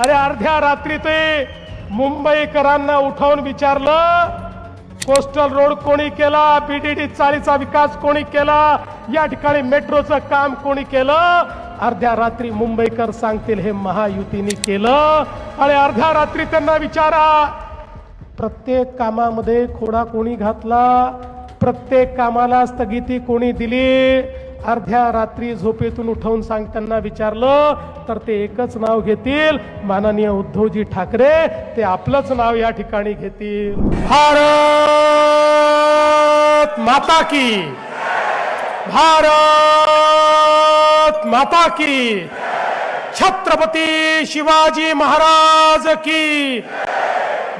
अरे अर्ध्या रात्री ते मुंबईकरांना उठवून विचारलं कोस्टल रोड कोणी केला? बीडीडी चाळीचा विकास कोणी केला? या ठिकाणी मेट्रोचं काम कोणी केलं? अर्ध्या रात्री मुंबईकर सांगतील हे महायुतीने केलं. आणि अर्ध्या रात्री त्यांना विचारा. प्रत्येक कामामध्ये खोडा कोणी घातला? प्रत्येक कामाला स्थगिती कोणी दिली? अर्ध्या रात्री झोपेतून उठवून सांगताना विचारलं तर ते एकच नाव घेतील. माननीय उद्धवजी ठाकरे ते आपलंच नाव या ठिकाणी घेतील. भारत माता की भारत माता की छत्रपती शिवाजी महाराज की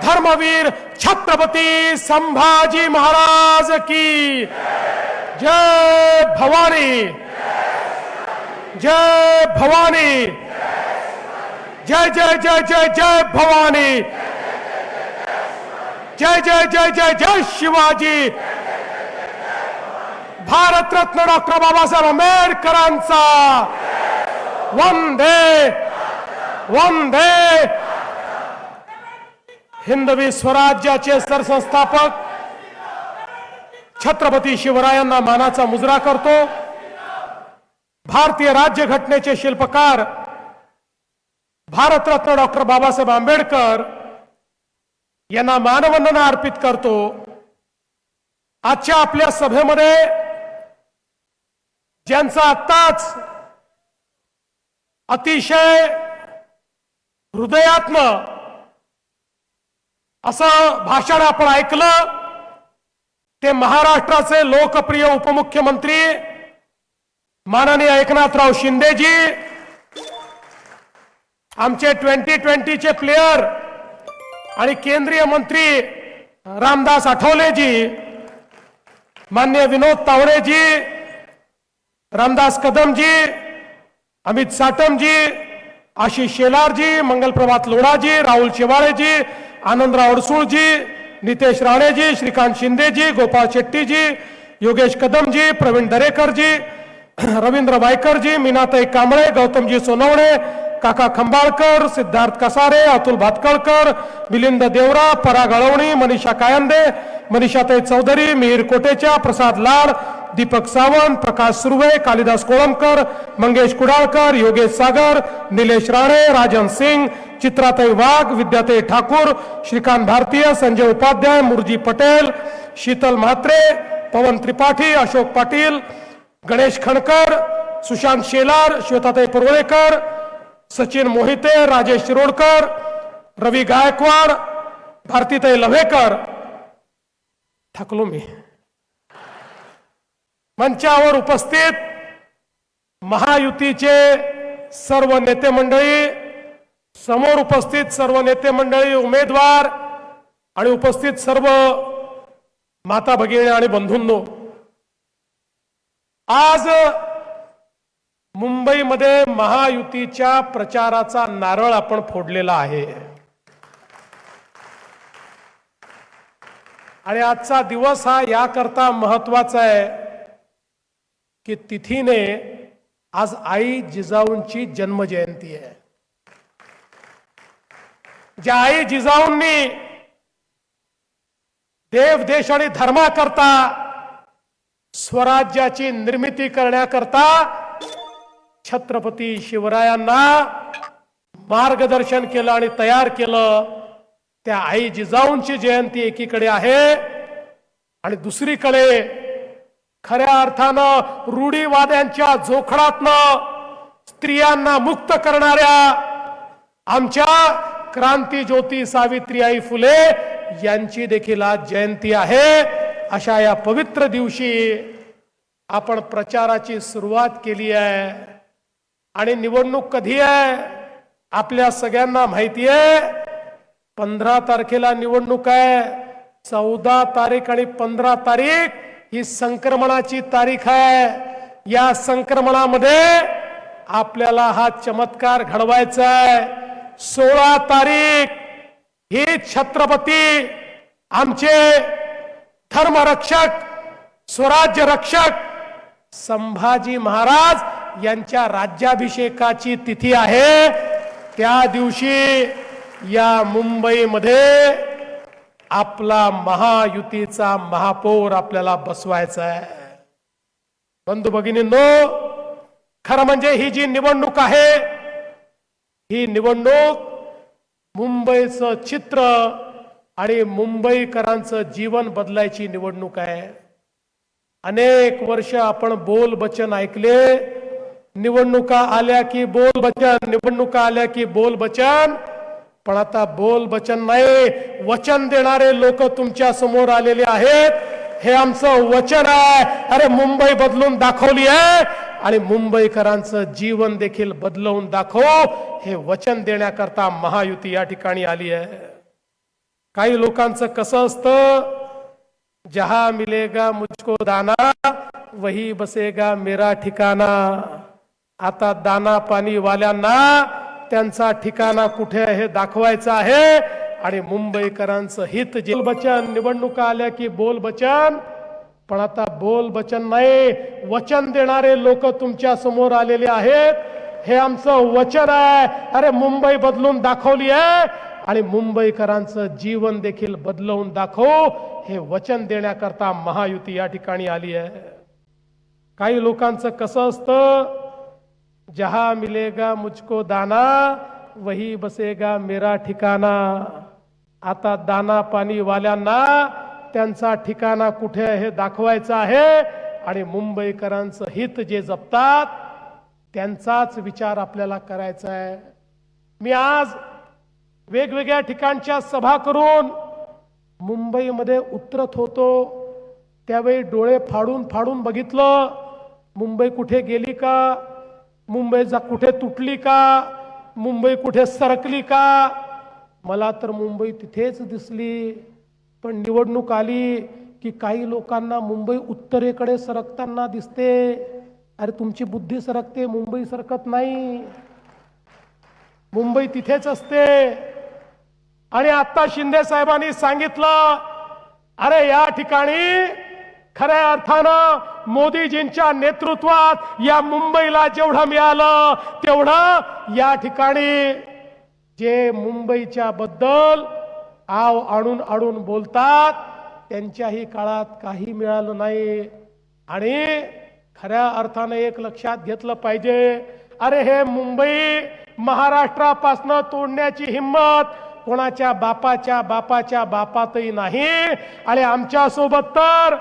धर्मवीर छत्रपती संभाजी महाराज की जय भवानी। जय भवानी। जय जय जय जय जय भवानी। जय जय जय जय जय शिवाजी। भारतरत्न डॉक्टर बाबासाहेब आंबेडकरांचा। वंदे। वंदे। हिंदवी स्वराज्याचे सरसंस्थापक छत्रपती शिवरायांना मानाचा मुजरा करतो. भारतीय राज्यघटनेचे शिल्पकार भारतरत्न डॉक्टर बाबासाहेब आंबेडकर यांना मानवंदना अर्पित करतो. आजच्या आपल्या सभेमध्ये ज्यांचा आत्ताच अतिशय हृदयात्म असं भाषण आपण ऐकलं ते महाराष्ट्राचे लोकप्रिय उपमुख्यमंत्री माननीय एकनाथराव शिंदेजी आमचे ट्वेंटी ट्वेंटीचे प्लेयर आणि केंद्रीय मंत्री रामदास आठवलेजी मान्य विनोद तावडेजी रामदास कदमजी अमित साटमजी आशिष शेलारजी मंगलप्रभात लोढाजी राहुल शेवाळेजी आनंदराव अडसूळजी नितेश राणेजी श्रीकांत शिंदेजी गोपाळ शेट्टीजी योगेश कदमजी प्रवीण दरेकरजी रवींद्र वायकरजी मीनाताई कांबळे गौतमजी सोनवणे काका खंबाळकर सिद्धार्थ कसारे अतुल भातकळकर मिलिंद देवरा पराग अळवणी मनीषा कायंदे मनीषाताई चौधरी मिहीर कोटेचा प्रसाद लाड दीपक सावंत प्रकाश सुर्वे कालिदास कोळंबकर मंगेश कुडाळकर योगेश सागर निलेश राणे राजन सिंग चित्राताई वाघ विद्याताई ठाकूर श्रीकांत भारतीय संजय उपाध्याय मुरजी पटेल शीतल म्हात्रे पवन त्रिपाठी अशोक पाटील गणेश खणकर सुशांत शेलार श्वेताताई पुरवळेकर सचिन मोहिते राजेश शिरोडकर रवी गायकवाड भारतीताई लव्हेकर. थकलो मी. मंचावर उपस्थित महायुतीचे सर्व नेते मंडळी समोर उपस्थित सर्व नेते मंडळी उमेदवार आणि उपस्थित सर्व माता भगिनी आणि बंधूंनो आज मुंबईमध्ये महायुतीच्या प्रचाराचा नारळ आपण फोडलेला आहे. आणि आजचा दिवस हा याकरता महत्त्वाचा आहे की तिथीने आज आई जिजाऊंची जन्मजयंती आहे. ज्या आई जिजाऊंनी देव देश आणि धर्माकरता स्वराज्याची निर्मिती करण्याकरता छत्रपती शिवरायांना मार्गदर्शन केलं आणि तयार केलं. त्या आई जिजाऊंची जयंती एकीकडे आहे आणि दुसरीकडे खऱ्या अर्थानं रूढीवाद्यांच्या जोखडातनं स्त्रियांना मुक्त करणाऱ्या आमच्या क्रांती ज्योती सावित्रीबाई फुले यांची देखील आज जयंती आहे. अशा या पवित्र दिवशी आपण प्रचाराची सुरुवात केली आहे. आणि निवडणूक कधी आहे? आपल्या सगळ्यांना माहिती आहे. पंधरा तारखेला निवडणूक आहे. चौदा तारीख आणि पंधरा तारीख ही संक्रमणाची तारीख आहे. या संक्रमणामध्ये आपल्याला हा चमत्कार घडवायचा आहे. सोळा तारीख ही छत्रपती आमचे धर्मरक्षक स्वराज्य रक्षक संभाजी महाराज यांच्या राज्याभिषेकाची तिथी आहे. त्या दिवशी या मुंबईमध्ये आपला महायुतीचा महापौर आपल्याला बसवायचा आहे बंधू भगिनींनो खरं म्हणजे ही जी निवडणूक आहे ही निवडणूक मुंबईचं चित्र आणि मुंबईकरांचं जीवन बदलायची निवडणूक आहे. अनेक वर्ष आपण बोल बचन ऐकले निवडणुका आल्या की बोल बचन निवडणुका आल्या की बोल बचन पण आता बोल बचन नाही वचन देणारे लोक तुमच्यासमोर आलेले आहेत. हे आमचं वचन आहे. अरे मुंबई बदलून दाखवली आहे. आणि मुंबईकरांचं जीवन देखील बदलवून दाखव. हे वचन देण्याकरता महायुती या ठिकाणी आली आहे. काही लोकांचं कसं असतं? जहा मिलेगा मुझको दाना वही बसेगा मेरा ठिकाणा. आता दाना पाणी वाल्यांना त्यांचा ठिकाणा कुठे आहे हे दाखवायचं आहे. आणि मुंबईकरांचं हित जे बचन. निवडणुका आल्या की बोल बचन. पण आता बोल बचन नाही. वचन देणारे लोक तुमच्यासमोर आलेले आहेत. हे आमचं वचन आहे. अरे मुंबई बदलून दाखवली आहे. आणि मुंबईकरांचं जीवन देखील बदलवून दाखवू. हे वचन देण्याकरता महायुती या ठिकाणी आली आहे. काही लोकांचं कसं असतं? जहा मिलेगा मुझको दाना वही बसेगा मेरा ठिकाणा आता दाना पाणी वाल्यांना त्यांचा ठिकाणा कुठे आहे हे दाखवायचं आहे. आणि मुंबईकरांचं हित जे जपतात त्यांचाच विचार आपल्याला करायचा आहे. मी आज वेगवेगळ्या ठिकाणच्या सभा करून मुंबईमध्ये उतरत होतो. त्यावेळी डोळे फाडून फाडून बघितलं मुंबई कुठे गेली का? मुंबई जा कुठे तुटली का? मुंबई कुठे सरकली का? मला तर मुंबई तिथेच दिसली पण निवडणूक आली की काही लोकांना मुंबई उत्तरेकडे सरकताना दिसते. अरे तुमची बुद्धी सरकते मुंबई सरकत नाही. मुंबई तिथेच असते. आणि आता शिंदे साहेबांनी सांगितलं अरे या ठिकाणी खऱ्या अर्थानं मोदीजींच्या नेतृत्वात या मुंबईला जेवढं मिळालं तेवढं या ठिकाणी जे मुंबईच्या बद्दल आव आणून आणून बोलतात त्यांच्याही काळात काही मिळालं नाही. आणि खऱ्या अर्थानं एक लक्षात घेतलं पाहिजे अरे हे मुंबई महाराष्ट्रापासनं तोडण्याची हिंमत कोणाच्या बापाच्या बापाच्या बापातही नाही. आणि आमच्यासोबत तर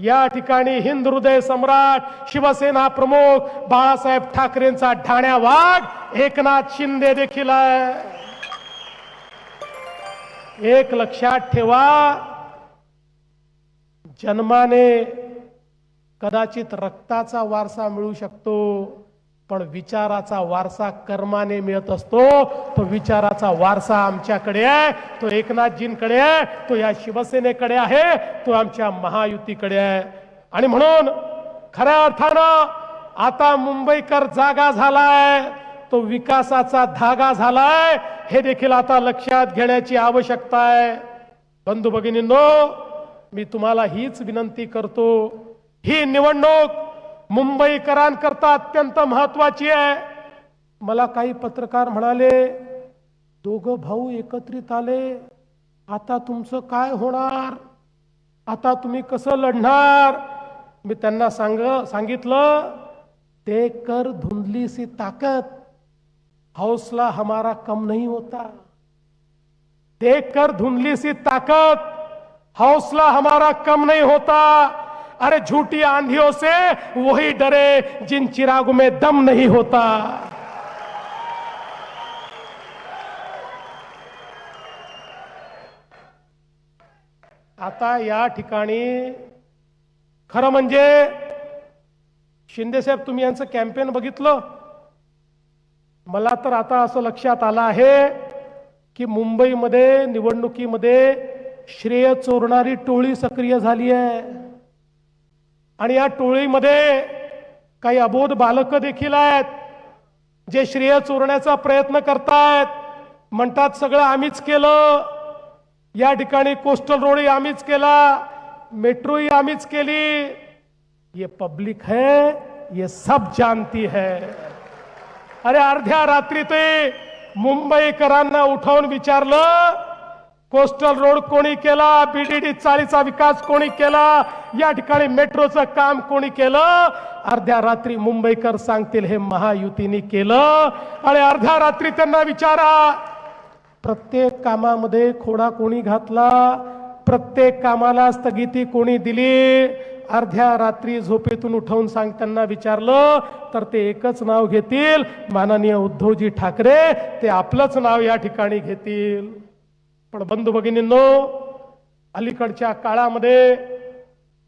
या ठिकाणी हिंद हृदय सम्राट शिवसेना प्रमुख बाळासाहेब ठाकरेंचा ढाण्या वाघ एकनाथ शिंदे देखील आहे. एक लक्षात ठेवा जन्माने कदाचित रक्ताचा वारसा मिळू शकतो. पण विचाराचा वारसा कर्माने मिळत असतो. तो विचाराचा वारसा आमच्याकडे आहे. तो एकनाथजींकडे आहे. तो या शिवसेनेकडे आहे. तो आमच्या महायुतीकडे आहे. आणि म्हणून खऱ्या अर्थानं आता मुंबईकर जागा झालाय. तो विकासाचा धागा झालाय. हे देखील आता लक्षात घेण्याची आवश्यकता आहे. बंधू भगिनींनो मी तुम्हाला हीच विनंती करतो. ही निवडणूक मुंबईकरांकरता अत्यंत महत्वाची आहे. मला काही पत्रकार म्हणाले दोघं भाऊ एकत्रित आले आता तुमचं काय होणार? आता तुम्ही कसं लढणार? मी त्यांना सांग सांगितलं ते कर धुंदली सी ताकत हौसला हमारा कम नहीं होता. देख कर धुंधली सी ताकत हौसला हमारा कम नहीं होता. अरे झूठी आंधियों से वही डरे जिन चिराग में दम नहीं होता। आता या ठिकाणी खरं म्हणजे शिंदेसाहेब तुम्ही यांचं कॅम्पेन बघितलं? मला तर आता असं लक्षात आलं आहे की मुंबईमध्ये निवडणुकीमध्ये श्रेय चोरणारी टोळी सक्रिय झाली आहे. आणि या टोळीमध्ये काही अबोध बालकं देखील आहेत जे श्रेय चोरण्याचा प्रयत्न करतायत. म्हणतात सगळं आम्हीच केलं. या ठिकाणी कोस्टल रोडही आम्हीच केला. मेट्रोही आम्हीच केली. ये पब्लिक है ये सब जानती है. अरे अर्ध्या रात्री ते मुंबईकरांना उठवून विचारलं कोस्टल रोड कोणी केला? बीडीडी चाळीचा विकास कोणी केला? या ठिकाणी मेट्रोचं काम कोणी केलं? अर्ध्या रात्री मुंबईकर सांगतील हे महायुतीने केलं. आणि अर्ध्या रात्री त्यांना विचारा प्रत्येक कामामध्ये खोडा कोणी घातला? प्रत्येक कामाला स्थगिती कोणी दिली? अर्ध्या रात्री झोपेतून उठवून सांगताना विचारलं तर ते एकच नाव घेतील. माननीय उद्धवजी ठाकरे ते आपलंच नाव या ठिकाणी घेतील. पण बंधू भगिनींनो अलीकडच्या काळामध्ये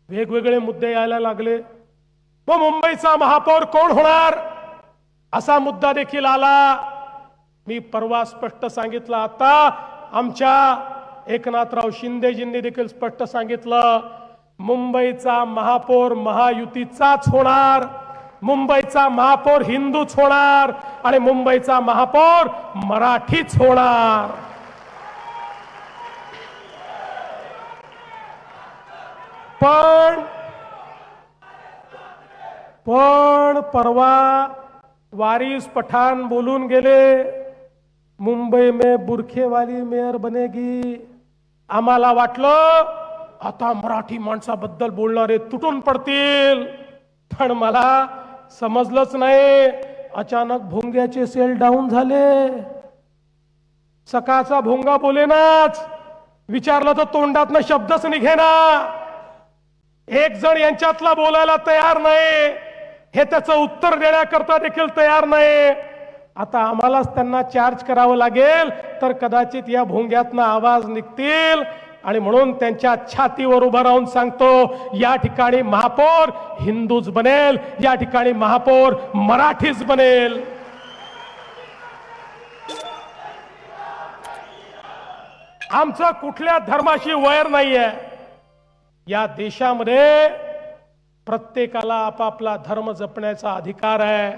वेगवेगळे मुद्दे यायला लागले. मग मुंबईचा महापौर कोण होणार? असा मुद्दा देखील आला. मी परवा स्पष्ट सांगितलं आता. आमच्या एकनाथराव शिंदेजींनी देखील स्पष्ट सांगितलं. मुंबईचा महापौर महायुतीचाच होणार. मुंबईचा महापौर हिंदूच होणार. आणि मुंबईचा महापौर मराठीच होणार. पण पण परवा वारिस पठाण बोलून गेले मुंबई में बुरखे वाली मेयर बनेगी. आम्हाला वाटलं आता मराठी माणसाबद्दल बोलणारे तुटून पडतील. पण मला समजलंच नाही अचानक भोंग्याचे सेल डाऊन झाले. सकाळचा भोंगा बोलेनाच. विचारलं तर तोंडातनं शब्दच निघेना. एक जण यांच्यातला बोलायला तयार नाही. हे त्याचं उत्तर देण्याकरता देखील तयार नाही. आता आम्हालाच त्यांना चार्ज करावं लागेल तर कदाचित या भोंग्यातनं आवाज निघतील. आणि म्हणून त्यांच्या छातीवर उभं राहून सांगतो या ठिकाणी महापौर हिंदूच बनेल या ठिकाणी महापौर मराठीच बनेल. आमचं कुठल्या धर्माशी वैर नाहीये. या देशामध्ये प्रत्येकाला आपापला धर्म जपण्याचा अधिकार आहे.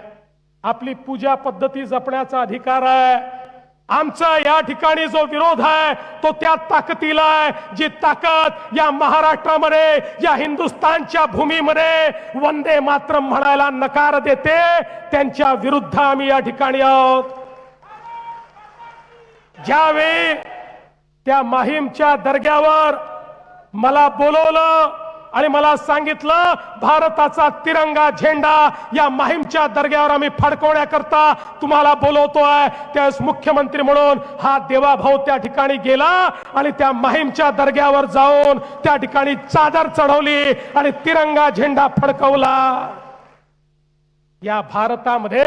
आपली पूजा पद्धती जपण्याचा अधिकार आहे. आमचा या ठिकाणी जो विरोध आहे तो त्या ताकदीला आहे. जी ताकद या महाराष्ट्रामध्ये या हिंदुस्थानच्या भूमीमध्ये वंदे मात्र म्हणायला नकार देते त्यांच्या विरुद्ध आम्ही या ठिकाणी आहोत. ज्यावेळी त्या माहीमच्या दर्ग्यावर मला बोलवलं आणि मला सांगितलं भारताचा तिरंगा झेंडा या माहीमच्या दर्ग्यावर आम्ही फडकवण्याकरता तुम्हाला बोलवतोय. त्यावेळेस मुख्यमंत्री म्हणून हा देवाभाऊ त्या ठिकाणी गेला आणि त्या माहीमच्या दर्ग्यावर जाऊन त्या ठिकाणी चादर चढवली आणि तिरंगा झेंडा फडकवला. या भारतामध्ये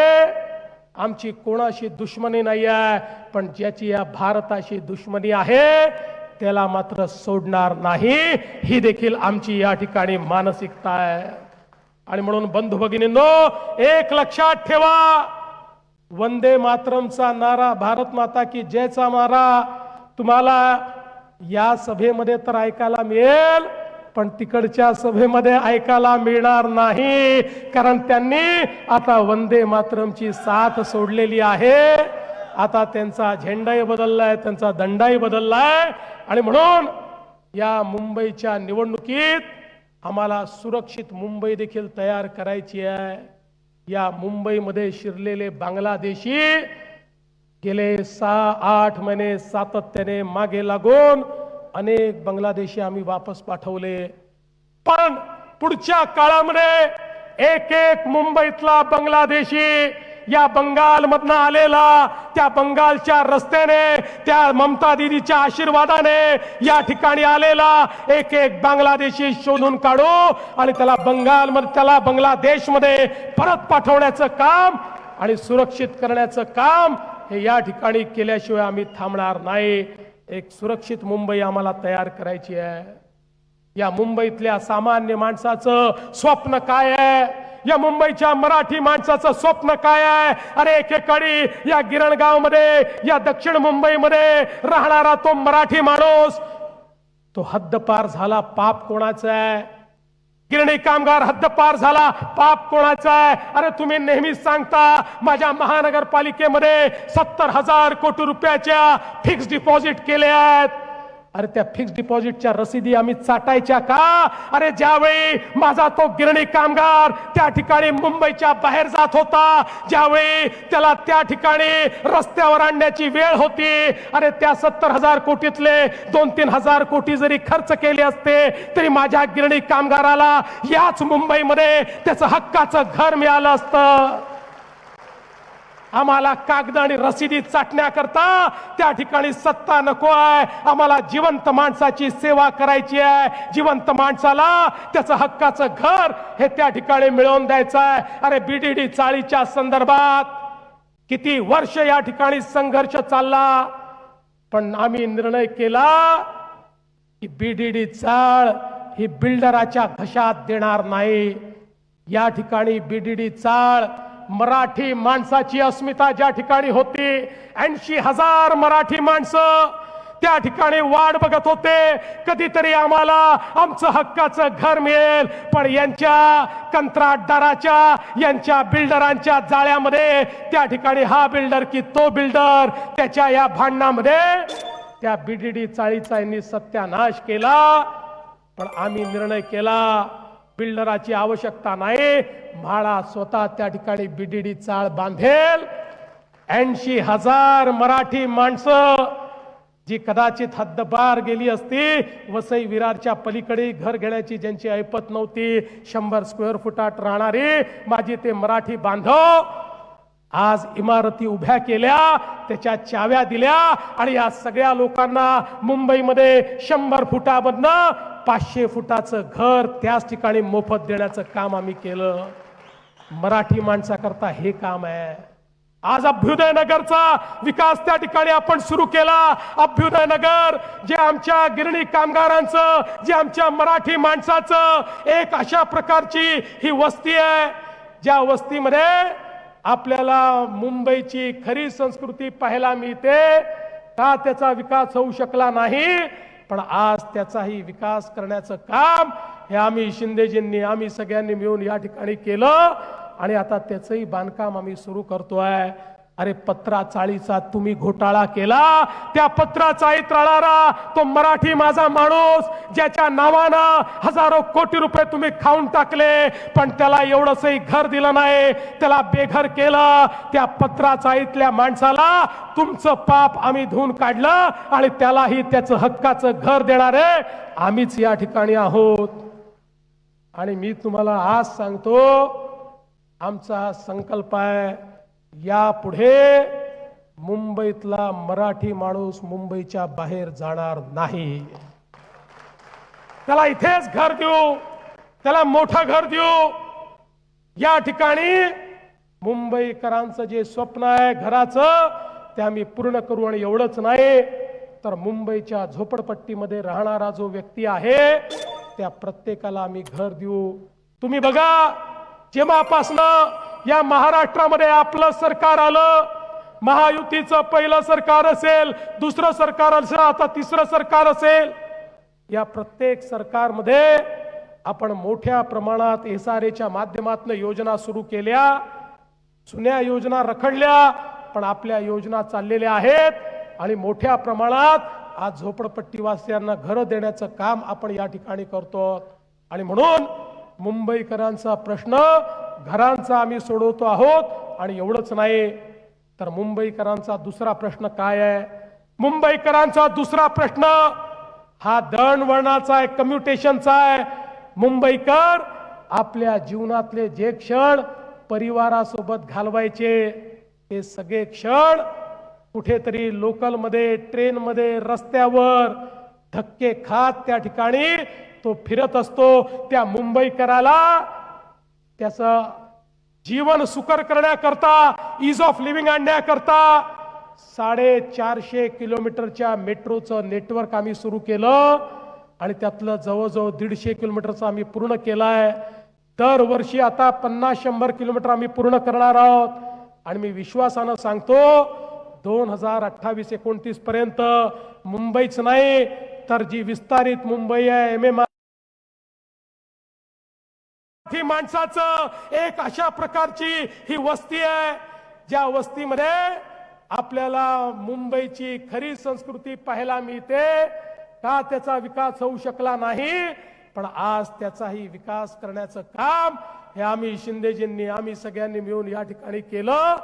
आमची कोणाशी दुश्मनी नाही आहे पण ज्याची या भारताशी दुश्मनी आहे त्याला मात्र सोडणार नाही. ही देखील आमची या ठिकाणी मानसिकता आहे. आणि म्हणून बंधू भगिनींनो एक लक्षात ठेवा. वंदे मातरमचा नारा भारत माता की जयचा नारा तुम्हाला या सभेमध्ये तर ऐकायला मिळेल पण तिकडच्या सभेमध्ये ऐकायला मिळणार नाही. कारण त्यांनी आता वंदे मातरमची साथ सोडलेली आहे. आता त्यांचा झेंडाही बदललाय त्यांचा दंडाही बदललाय. आणि म्हणून या मुंबईच्या निवडणुकीत आम्हाला सुरक्षित मुंबई देखील तयार करायची आहे. या मुंबईमध्ये शिरलेले बांगलादेशी गेले सहा आठ महिने सातत्याने मागे लागून अनेक बांगलादेशी आम्ही वापस पाठवले. पण पुढच्या काळामध्ये एक एक मुंबईतला बांगलादेशी या बंगाल मधनं आलेला त्या बंगालच्या रस्त्याने त्या ममता दिदीच्या आशीर्वादाने या ठिकाणी आलेला एक एक बांगलादेशी शोधून काढू आणि त्याला बंगाल मध्ये त्याला बांगलादेशमध्ये परत पाठवण्याचं काम आणि सुरक्षित करण्याचं काम हे या ठिकाणी केल्याशिवाय आम्ही थांबणार नाही. एक सुरक्षित मुंबई आम्हाला तयार करायची आहे. या मुंबईतल्या सामान्य माणसाचं स्वप्न काय आहे? या मुंबईच्या मराठी माणसाचं स्वप्न काय आहे? अरे एकेकाळी या गिरणगावमध्ये या दक्षिण मुंबईमध्ये राहणारा तो मराठी माणूस तो हद्दपार झाला पाप कोणाचा आहे? गिरणी कामगार हद्दपार झाला पाप कोणाचा आहे? अरे तुम्ही नेहमीच सांगता माझ्या महानगरपालिकेमध्ये सत्तर हजार कोटी रुपयाच्या फिक्स डिपॉझिट केले आहेत. अरे त्या फिक्स डिपॉझिटच्या रसिदी आम्ही चाटायच्या का? अरे ज्यावेळी माझा तो गिरणी कामगार त्या ठिकाणी मुंबईच्या बाहेर जात होता ज्यावेळी त्याला त्या ठिकाणी रस्त्यावर आणण्याची वेळ होती अरे त्या सत्तर हजार कोटीतले दोन तीन हजार कोटी जरी खर्च केले असते तरी माझ्या गिरणी कामगाराला याच मुंबईमध्ये त्याचं हक्काचं घर मिळालं असतं. आम्हाला कागद आणि रसिदी चाटण्याकरता त्या ठिकाणी सत्ता नको आहे. आम्हाला जिवंत माणसाची सेवा करायची आहे. जिवंत माणसाला त्याचं हक्काचं घर हे त्या ठिकाणी मिळवून द्यायचं आहे. अरे बीडीडी चाळीच्या संदर्भात किती वर्ष या ठिकाणी संघर्ष चालला? पण आम्ही निर्णय केला की बीडीडी चाळ ही बिल्डराच्या घशात देणार नाही. या ठिकाणी बीडीडी चाळ मराठी माणसाची अस्मिता ज्या ठिकाणी होती ऐंशी हजार मराठी माणसं त्या ठिकाणी वाट बघत होते. कधीतरी आम्हाला आमचं हक्काचं घर मिळेल. पण यांच्या कंत्राटदाराच्या यांच्या बिल्डरांच्या जाळ्यामध्ये त्या ठिकाणी हा बिल्डर की तो बिल्डर त्याच्या या भांडणामध्ये त्या बीडीडी चाळीचा यांनी सत्यानाश केला. पण आम्ही निर्णय केला बिल्डराची आवश्यकता नाही. म्हाळा स्वतः त्या ठिकाणी बीडीडी चाळ बांधेल. ऐंशी हजार मराठी माणसं जी कदाचित हद्दपार गेली असती वसई विरारच्या पलीकडे घर घेण्याची ज्यांची ऐपत नव्हती शंभर स्क्वेअर फुटात राहणारी माझी ते मराठी बांधव आज इमारती उभ्या केल्या त्याच्या चाव्या दिल्या आणि या सगळ्या लोकांना मुंबईमध्ये शंभर फुटामधनं पाचशे फुटाचं घर त्याच ठिकाणी मोफत देण्याचं काम आम्ही केलं. मराठी माणसाकरता हे काम आहे. आज अभ्युदय नगरचा विकास त्या ठिकाणी आपण सुरू केला. अभ्युदय नगर जे आमच्या गिरणी कामगारांचं जे आमच्या मराठी माणसाचं एक अशा प्रकारची ही वस्ती आहे. ज्या वस्तीमध्ये आपल्याला मुंबईची खरी संस्कृती पाहायला मिळते. का त्याचा विकास होऊ शकला नाही? पण आज त्याचाही विकास करण्याचं काम हे आम्ही शिंदेजींनी आम्ही सगळ्यांनी मिळून या ठिकाणी केलं आणि आता त्याचंही बांधकाम आम्ही सुरू करतोय. अरे पत्रा चाळीचा तुम्ही घोटाळा केला त्या पत्रा चाळीत राहणारा तो मराठी माझा माणूस ज्याच्या नावानं हजारो कोटी रुपये तुम्ही खाऊन टाकले पण त्याला एवढंसही घर दिलं नाही त्याला बेघर केलं त्या पत्रा चाळीतल्या माणसाला तुमचं पाप आम्ही धुवून काढलं आणि त्यालाही त्याचं हक्काचं घर देणारे आम्हीच या ठिकाणी आहोत. आणि मी तुम्हाला आज सांगतो आमचा हा संकल्प आहे यापुढे मुंबईतला मराठी माणूस मुंबईच्या बाहेर जाणार नाही. त्याला इथेच घर देऊ त्याला मोठं घर देऊ. या ठिकाणी मुंबईकरांचं जे स्वप्न आहे घराचं ते आम्ही पूर्ण करू आणि एवढंच नाही तर मुंबईच्या झोपडपट्टीमध्ये राहणारा जो व्यक्ती आहे त्या प्रत्येकाला आम्ही घर देऊ. तुम्ही बघा जेव्हापासनं या महाराष्ट्रामध्ये आपलं सरकार आलं. महायुतीचं पहिलं सरकार असेल दुसरं सरकार असेल आता तिसरं सरकार असेल. या प्रत्येक सरकारमध्ये आपण मोठ्या प्रमाणात एस आर एच्या माध्यमातून योजना सुरू केल्या. जुन्या योजना रखडल्या पण आपल्या योजना चाललेल्या आहेत. आणि मोठ्या प्रमाणात आज झोपडपट्टीवासियांना घरं देण्याचं काम आपण या ठिकाणी करतो आणि म्हणून मुंबईकरांचा प्रश्न घरांचा आम्ही सोडवतो आहोत आणि एवढंच नाही तर मुंबईकरांचा दुसरा प्रश्न काय आहे? मुंबईकरांचा दुसरा प्रश्न हा दळणवळणाचा आहे कम्युटेशनचा आहे. मुंबईकर आपल्या जीवनातले जे क्षण परिवारासोबत घालवायचे ते सगळे क्षण कुठेतरी लोकलमध्ये ट्रेनमध्ये रस्त्यावर धक्के खात त्या ठिकाणी तो फिरत असतो. त्या मुंबईकराला त्याचं जीवन सुकर करण्याकरता इज ऑफ लिव्हिंग आणण्याकरता साडेचारशे किलोमीटरच्या मेट्रोचं नेटवर्क आम्ही सुरू केलं आणि त्यातलं जवळजवळ दीडशे किलोमीटरचं आम्ही पूर्ण केलं आहे दरवर्षी आता पन्नास शंभर किलोमीटर आम्ही पूर्ण करणार आहोत. आणि मी विश्वासानं सांगतो दोन हजार अठ्ठावीस एकोणतीस पर्यंत मुंबईच नाही तर जी विस्तारित मुंबई आहे एम एम ही माणसाचं एक अशा प्रकारची ही वस्ती आहे ज्या वस्तीमध्ये आपल्याला मुंबईची खरी संस्कृती पाहायला मिळते का त्याचा विकास होऊ शकला नाही पण आज त्याचाही विकास करण्याचं काम हे आम्ही शिंदेजींनी आम्ही सगळ्यांनी मिळून या ठिकाणी केलं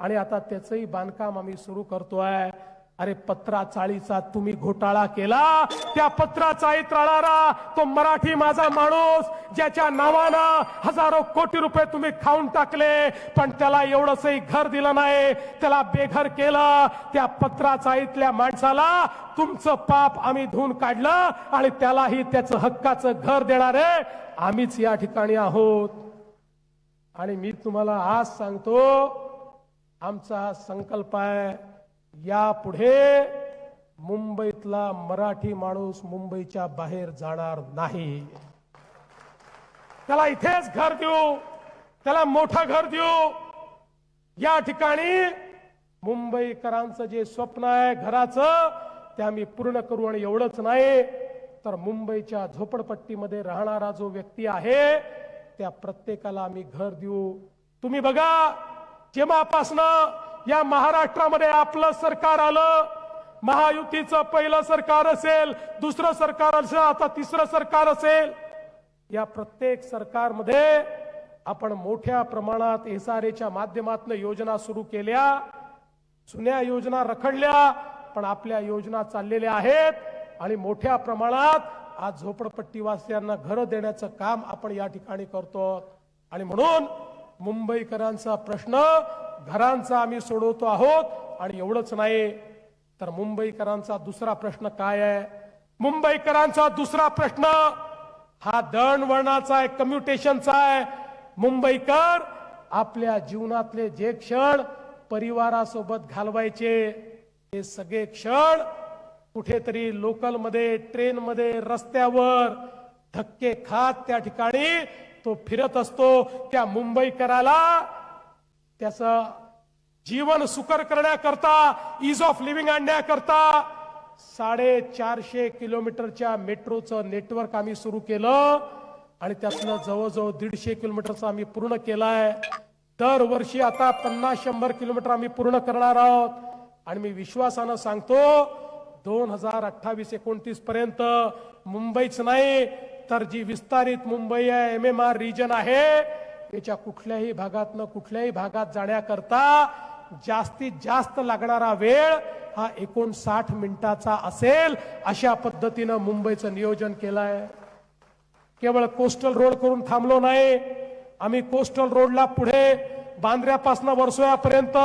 आणि आता त्याचंही बांधकाम आम्ही सुरू करतोय. अरे पत्रा चाळीचा तुम्ही घोटाळा केला. त्या पत्रा चाळीत राहणारा तो मराठी माझा माणूस ज्याच्या नावानं हजारो कोटी रुपये तुम्ही खाऊन टाकले पण त्याला एवढंसही घर दिलं नाही. त्याला बेघर केलं. त्या पत्रा चाळीतल्या माणसाला तुमचं पाप आम्ही धुवून काढलं आणि त्यालाही त्याचं हक्काचं घर देणारे आम्हीच या ठिकाणी आहोत. आणि मी तुम्हाला आज सांगतो आमचा हा संकल्प आहे यापुढे मुंबईतला मराठी माणूस मुंबईच्या बाहेर जाणार नाही. त्याला इथेच घर देऊ त्याला मोठं घर देऊ. या ठिकाणी मुंबईकरांचं जे स्वप्न आहे घराचं ते आम्ही पूर्ण करू आणि एवढंच नाही तर मुंबईच्या झोपडपट्टीमध्ये राहणारा जो व्यक्ती आहे त्या प्रत्येकाला आम्ही घर देऊ. तुम्ही बघा जेव्हापासनं या महाराष्ट्रामध्ये आपलं सरकार आलं. महायुतीचं पहिलं सरकार असेल दुसरं सरकार असेल आता तिसरं सरकार असेल. या प्रत्येक सरकारमध्ये आपण मोठ्या प्रमाणात एस आर माध्यमातून योजना सुरू केल्या. जुन्या योजना रखडल्या पण आपल्या योजना चाललेल्या आहेत. आणि मोठ्या प्रमाणात आज झोपडपट्टीवासियांना घरं देण्याचं काम आपण या ठिकाणी करतो आणि म्हणून मुंबईकरांचा प्रश्न घरांचा आम्ही सोडवतो आहोत आणि एवढंच नाही तर मुंबईकरांचा दुसरा प्रश्न काय आहे? मुंबईकरांचा दुसरा प्रश्न हा दळणवळणाचा आहे कम्युटेशनचा आहे. मुंबईकर आपल्या जीवनातले जे क्षण परिवारासोबत घालवायचे ते सगळे क्षण कुठेतरी लोकलमध्ये ट्रेनमध्ये रस्त्यावर धक्के खात त्या ठिकाणी तो फिरत असतो. त्या मुंबईकराला त्याचं जीवन सुकर करण्याकरता इज ऑफ लिव्हिंग आणण्याकरता साडेचारशे किलोमीटरच्या मेट्रोचं नेटवर्क आम्ही सुरू केलं आणि त्यातनं जवळजवळ दीडशे किलोमीटरचं आम्ही पूर्ण केलाय. दरवर्षी आता पन्नास शंभर किलोमीटर आम्ही पूर्ण करणार आहोत. आणि मी विश्वासानं सांगतो दोन हजार अठ्ठावीस एकोणतीस पर्यंत मुंबईच नाही तर जी विस्तारित मुंबई आहे एम एम आर रिजन आहे त्याच्या कुठल्याही भागातनं कुठल्याही भागात जाण्याकरता जास्तीत जास्त लागणारा वेळ हा एकोणसाठ मिनिटाचा असेल अशा पद्धतीनं मुंबईचं नियोजन केलंय. केवळ कोस्टल रोड करून थांबलो नाही. आम्ही कोस्टल रोडला पुढे बांद्र्यापासनं वर्सोयापर्यंत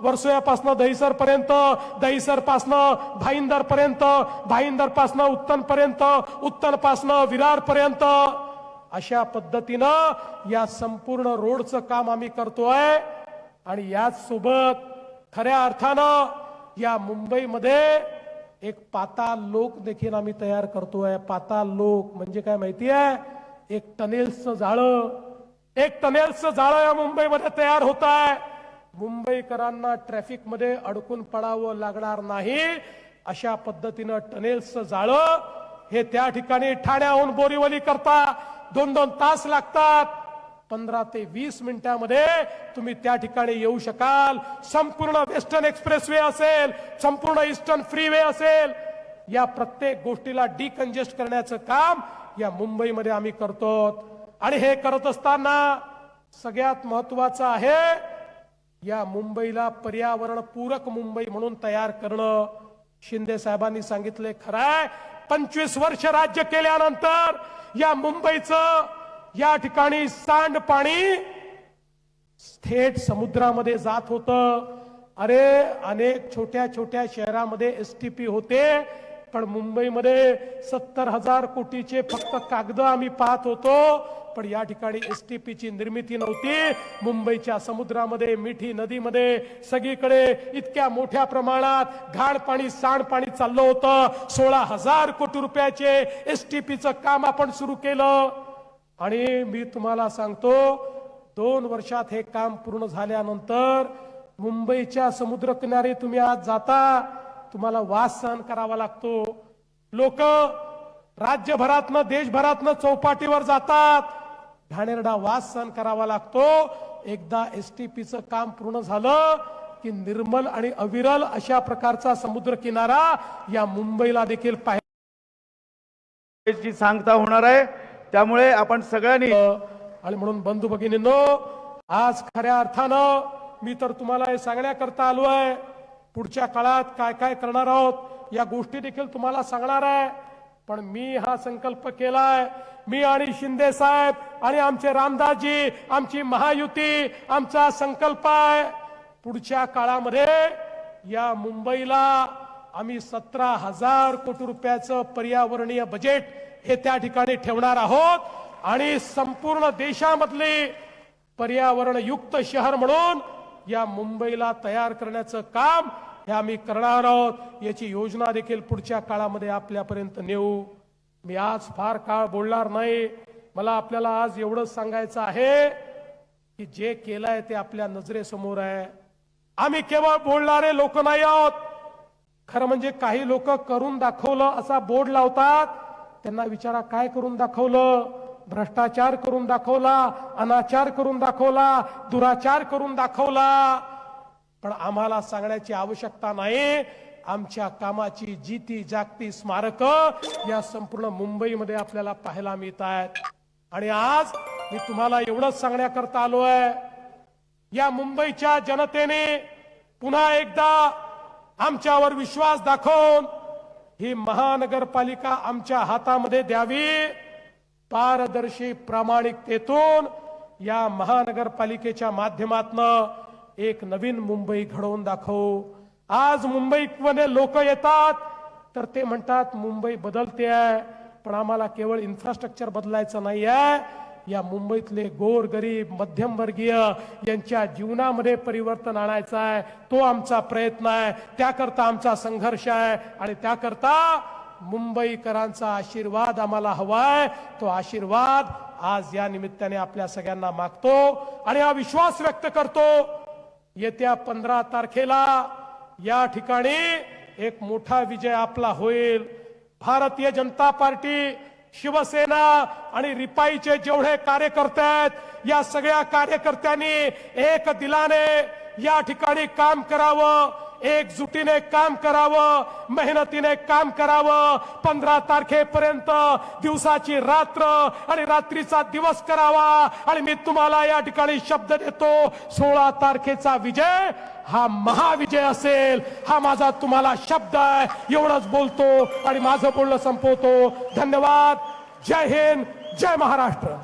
वर्सोयापासनं दहिसर पर्यंत दहिसर पासनं भाईंदर पर्यंत भाईंदर अशा पद्धतीनं या संपूर्ण रोडचं काम आम्ही करतोय. आणि याच सोबत खऱ्या अर्थानं या मुंबईमध्ये एक पाताल लोक देखील आम्ही तयार करतोय. पाताल लोक म्हणजे काय माहिती आहे एक टनेल्सचं जाळं एक टनेल्सचं जाळं या मुंबईमध्ये तयार होत आहे मुंबईकरांना ट्रॅफिकमध्ये अडकून पडावं लागणार नाही. अशा पद्धतीनं टनेल्सचं जाळं हे त्या ठिकाणी ठाण्याहून बोरीवली करता दोन दोन तास लागतात. पंधरा ते वीस मिनिटामध्ये तुम्ही त्या ठिकाणी येऊ शकाल. संपूर्ण वेस्टर्न एक्सप्रेस वे असेल संपूर्ण ईस्टर्न फ्रीवे असेल. या प्रत्येक गोष्टीला डिकंजेस्ट करण्याचं काम या मुंबईमध्ये आम्ही करतो आणि हे करत असताना सगळ्यात महत्वाचं आहे या मुंबईला पर्यावरण पूरक मुंबई म्हणून तयार करणं. शिंदे साहेबांनी सांगितले खरंय पंचवीस वर्ष राज्य केल्यानंतर या मुंबईचं या ठिकाणी सांडपाणी थेट समुद्रामध्ये जात होतं. अरे अनेक छोट्या छोट्या शहरामध्ये एस टी पी होते पण मुंबईमध्ये सत्तर हजार कोटीचे फक्त कागद आम्ही पाहत होतो. पण या ठिकाणी एस टी पीची निर्मिती नव्हती. मुंबईच्या समुद्रामध्ये मिठी नदीमध्ये सगळीकडे इतक्या मोठ्या प्रमाणात घाण पाणी सांडपाणी चाललं होतं. सोळा हजार कोटी रुपयाचे एस टी पीचं काम आपण सुरू केलं. आणि मी तुम्हाला सांगतो दोन वर्षात हे काम पूर्ण झाल्यानंतर मुंबईच्या समुद्रकिनारी तुम्ही आज जाता तुम्हाला वास सहन करावा लागतो. लोक राज्यभरातनं देशभरातनं चौपाटीवर जातात. घाणेरडा वास सहन करावा लागतो. एकदा एस टी पीचं काम पूर्ण झालं की निर्मल आणि अविरल अशा प्रकारचा समुद्र किनारा या मुंबईला देखील पाहिजे सांगता होणार आहे त्यामुळे आपण सगळ्यांनी आणि म्हणून बंधू भगिनींनो आज खऱ्या अर्थानं मी तर तुम्हाला हे सांगण्याकरता आलो आहे पुढच्या काळात काय काय करणार आहोत या गोष्टी देखील तुम्हाला सांगणार आहे. पण मी हा संकल्प केलाय. मी आणि शिंदे साहेब आणि आमचे रामदासजी आमची महायुती आमचा संकल्प आहे. पुढच्या काळामध्ये या मुंबईला आम्ही सतरा हजार कोटी रुपयाचं पर्यावरणीय बजेट हे त्या ठिकाणी ठेवणार आहोत. आणि संपूर्ण देशामधले पर्यावरण युक्त शहर म्हणून या मुंबईला तयार करण्याचं काम हे आम्ही करणार आहोत. याची योजना देखील पुढच्या काळामध्ये आपल्यापर्यंत नेऊ. मी आज फार काळ बोलणार नाही. मला आपल्याला आज एवढंच सांगायचं आहे की जे केलंय ते आपल्या नजरेसमोर आहे. आम्ही केवळ बोलणारे लोक नाही आहोत. खरं म्हणजे काही लोक करून दाखवलं असा बोर्ड लावतात. त्यांना विचारा काय करून दाखवलं? भ्रष्टाचार करून दाखवला अनाचार करून दाखवला दुराचार करून दाखवला. पण आम्हाला सांगण्याची आवश्यकता नाही. आमच्या कामाची जीती जागती स्मारक या संपूर्ण मुंबईमध्ये आपल्याला पाहायला मिळत आहेत आणि आज मी तुम्हाला एवढंच सांगण्याकरता आलो आहे या मुंबईच्या जनतेने पुन्हा एकदा आमच्यावर विश्वास दाखवून ही महानगरपालिका आमच्या हातामध्ये द्यावी. पारदर्शी प्रामाणिकतेतून या महानगरपालिकेच्या माध्यमातनं एक नवीन मुंबई घडवून दाखवू. आज मुंबईमध्ये लोक येतात तर ते म्हणतात मुंबई बदलते आहे पण आम्हाला केवळ इन्फ्रास्ट्रक्चर बदलायचं नाही आहे या मुंबईतले गोर गरीब मध्यमवर्गीय यांच्या जीवनामध्ये परिवर्तन आणायचं आहे. तो आमचा प्रयत्न आहे. त्याकरता आमचा संघर्ष आहे. आणि त्याकरता मुंबईकरांचा आशीर्वाद आम्हाला हवाय. तो आशीर्वाद आज या निमित्ताने आपल्या सगळ्यांना मागतो. आणि हा विश्वास व्यक्त करतो. येत्या पंधरा तारखेला या ठिकाणी एक मोठा विजय आपला होईल. भारतीय जनता पार्टी शिवसेना आणि रिपाईचे जेवढे कार्यकर्ते आहेत या सगळ्या कार्यकर्त्यांनी एक दिलाने या ठिकाणी काम करावं. एकजुटीने काम करावं मेहनतीने काम करावं. पंधरा तारखेपर्यंत दिवसाची रात्र आणि रात्रीचा दिवस करावा. आणि मी तुम्हाला या ठिकाणी शब्द देतो सोळा तारखेचा विजय हा महाविजय असेल. हा माझा तुम्हाला शब्द आहे. एवढंच बोलतो आणि माझं बोलणं संपवतो. धन्यवाद. जय हिंद. जय महाराष्ट्र.